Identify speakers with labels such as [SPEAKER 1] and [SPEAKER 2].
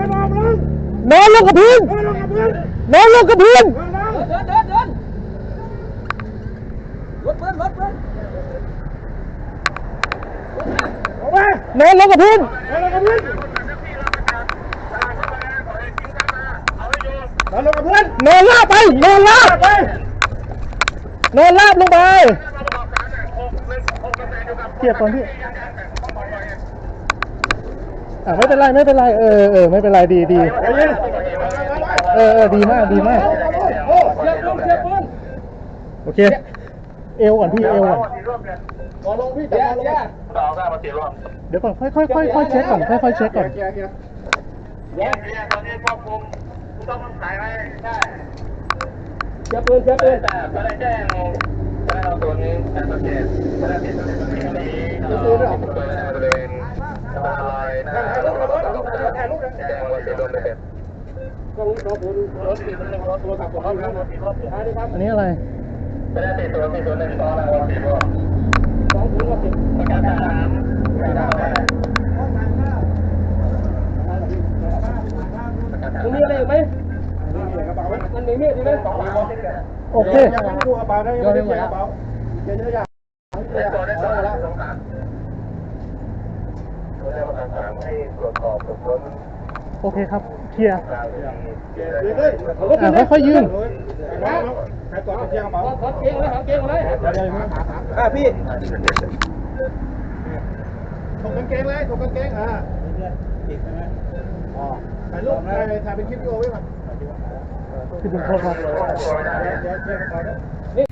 [SPEAKER 1] ลงกับพื้นนอนลงกับพื้น
[SPEAKER 2] เดินเดินเดินรถเบิ้ลรถเบิ้ล
[SPEAKER 1] นอนลงกับพื้นนอนลาบไปนอนลาบนอนลาบลงไปเกียบก่อนพี่ อะไม่เป็นไรไม่เป็นไรเออเออไม่เป็นไรดีดีเออเออดีมากดีมาก
[SPEAKER 2] โอเค เอวก่อน
[SPEAKER 1] พี่เอวก่อนขอลงพี่แต่ลงเราได้มา
[SPEAKER 2] สี่รอบ
[SPEAKER 1] เดี๋ยวก่อนค่อยค่อยค่อยค่อยเช็คก่อนค่อยค่อยเช็คก่อน
[SPEAKER 2] เนี่ยตอนนี้ควบคุมต้องสายไว้ใช่เช
[SPEAKER 3] ื่อ
[SPEAKER 2] ปืนเชื่อปืนแต่ก็ได้แจ้ง นี้สองปืนรถติดรถตัวขับของเขาครับอันนี้ครับ
[SPEAKER 1] อันนี้อะไร
[SPEAKER 2] สองปืนรถติดมันมีอะไรอีกไหมมันมีมีดใช่ไหม
[SPEAKER 1] โอเค
[SPEAKER 4] ดูกระเป๋าได้ยังไม่ได้กระเป๋าเยอะๆอย่าง
[SPEAKER 1] โอเคครับเคลียร์
[SPEAKER 4] เลย
[SPEAKER 1] อ่าค่อยๆยืน
[SPEAKER 4] ใครตรวจเชียร์กระเป๋า
[SPEAKER 2] ถอดเกงเลยถอดเกงเลย
[SPEAKER 4] อะพี่ถกกางเกงเลยถกกางเกงอะถ่ายรูปถ่ายถ่ายเป็นคลิปวิดีโอไว้ก่อน
[SPEAKER 1] พี่บุญโทษครับ